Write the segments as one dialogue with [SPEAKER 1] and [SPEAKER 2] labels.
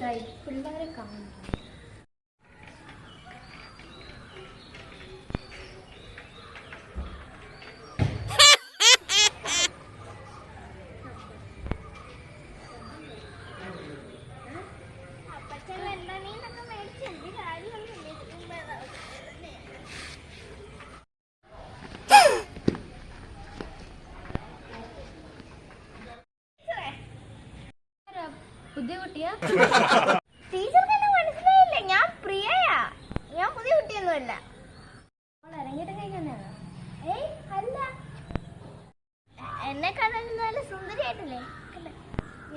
[SPEAKER 1] Guide फुल्ला काम പുതിയ കുട്ടിയാ? ടീച്ചർക്ക് എന്നെ മനസ്സിലായില്ലേ? ഞാൻ പ്രിയയാ. ഞാൻ പുതിയ കുട്ടിയൊന്നുമല്ല. ഇറങ്ങിയിട്ട് കഴിക്കുന്നതാണോ ഏയ് അല്ല. എന്നെ കാണാൻ നല്ല സുന്ദരിയായിട്ടില്ലേ?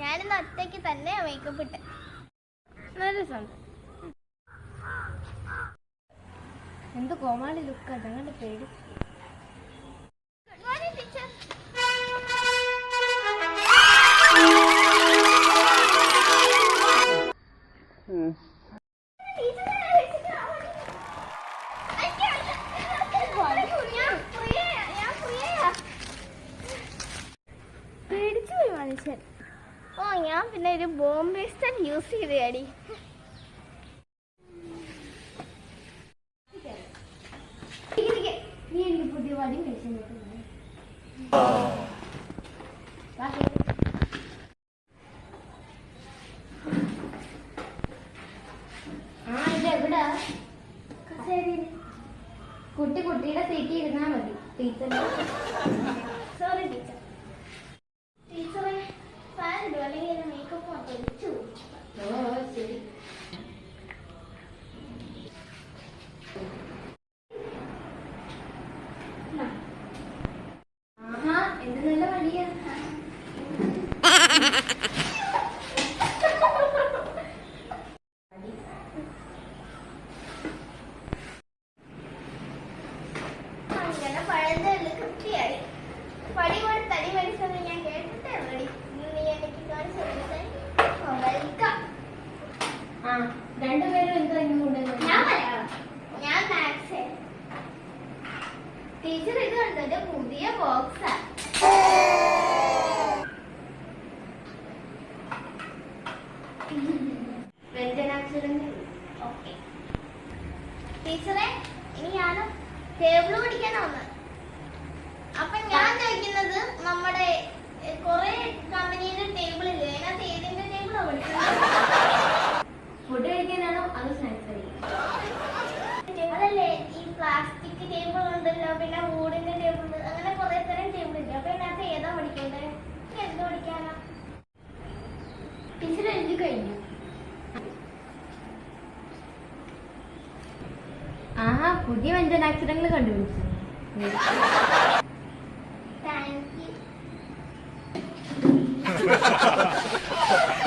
[SPEAKER 1] ഞാനിന്ന് ഒറ്റയ്ക്ക് തന്നെ മേക്കപ്പ് ഇട്ട്. നല്ല രസമുണ്ട് എന്ത് കോമാളി ലുക്ക് ഞങ്ങളുടെ പേടി. പിന്നെ ഒരു ബോംബെ സ്റ്റൈൽ യൂസ് ചെയ്ത് അടി നീ എനിക്ക് കുട്ടി കുട്ടിയുടെ സീറ്റിൽ ഇരുന്നാ മതി. ടീച്ചർ
[SPEAKER 2] രണ്ടുപേരും എന്താ ഇങ്ങ് കൊണ്ടുവന്നത്
[SPEAKER 1] ഞാൻ മലയാളം ഞാൻ മാത്സ്. ടീച്ചർ ഇത് കണ്ടത് പുതിയ ബോക്സാ ടീച്ചറെ ഇനി ഞാനും ടേബിൾ പിടിക്കാനാ വന്നത്
[SPEAKER 2] കഴിഞ്ഞു. ആ പുതിയ വ്യഞ്ജനാക്ഷരങ്ങൾ കണ്ടുപിടിച്ചു.
[SPEAKER 1] താങ്ക് യു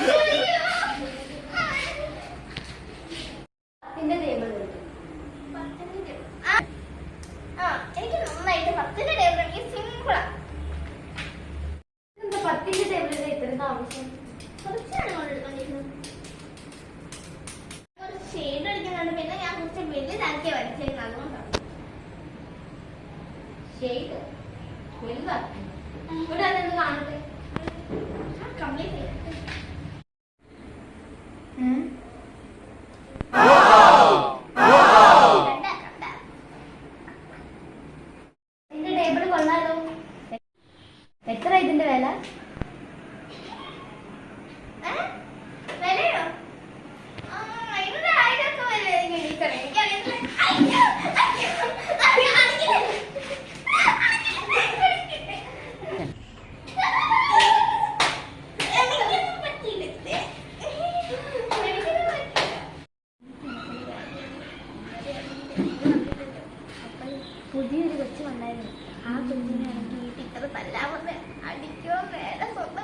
[SPEAKER 2] നിന്റെ ടേബിൾ
[SPEAKER 1] ആ എനിക്ക് നന്നായിട്ട് പത്തിന്റെ ടേബിൾ എനിക്ക് സിമ്പിളാ
[SPEAKER 2] എന്താ പത്തിന്റെ ടേബിളിൽ ഇത്രയും ആവശ്യം
[SPEAKER 1] കുറച്ചാണ് കൊണ്ടെടുത്തോണ്ടിരുന്നത് കുറച്ച് ഷെയ്ഡ് അടിക്കുന്നുണ്ട് പിന്നെ ഞാൻ കുറച്ച് വലുതാക്കിയ വരച്ചിരുന്നു അതുകൊണ്ടാണ്
[SPEAKER 2] ഷെയ്ഡ് വലുതാക്കി ഇവിടെ അതെന്ത് കാണട്ടെ
[SPEAKER 1] കംപ്ലീറ്റ്
[SPEAKER 2] കൊള്ളാലോ? എത്ര ഇതിന്റെ വില?
[SPEAKER 1] പുതിയൊരു കൊച്ചു വന്നായിരുന്നു. ആ കൊച്ചിനാണെങ്കിൽ ഈ ടീച്ചർ തല്ലാമെന്ന് അടിക്കോ വേറെ
[SPEAKER 2] സ്വന്തം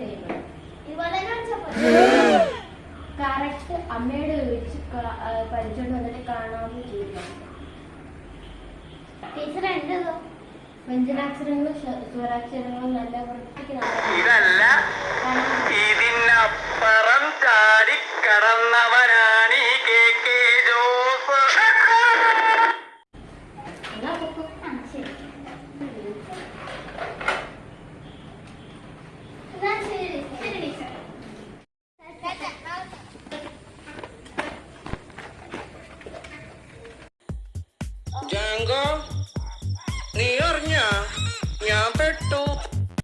[SPEAKER 2] ടേബിൾ കറക്റ്റ് അമ്മയുടെ ഒഴിച്ച് പഠിച്ചോണ്ട് വന്നിട്ട് കാണാമെന്ന്
[SPEAKER 1] ചോദിക്കാം
[SPEAKER 2] വ്യഞ്ജനാക്ഷരങ്ങളും സ്വരാക്ഷരങ്ങളും നല്ല വൃത്തിക്ക്
[SPEAKER 3] ഇതല്ല ഇതിനപ്പുറം ചാടിക്കടന്നവനാണ്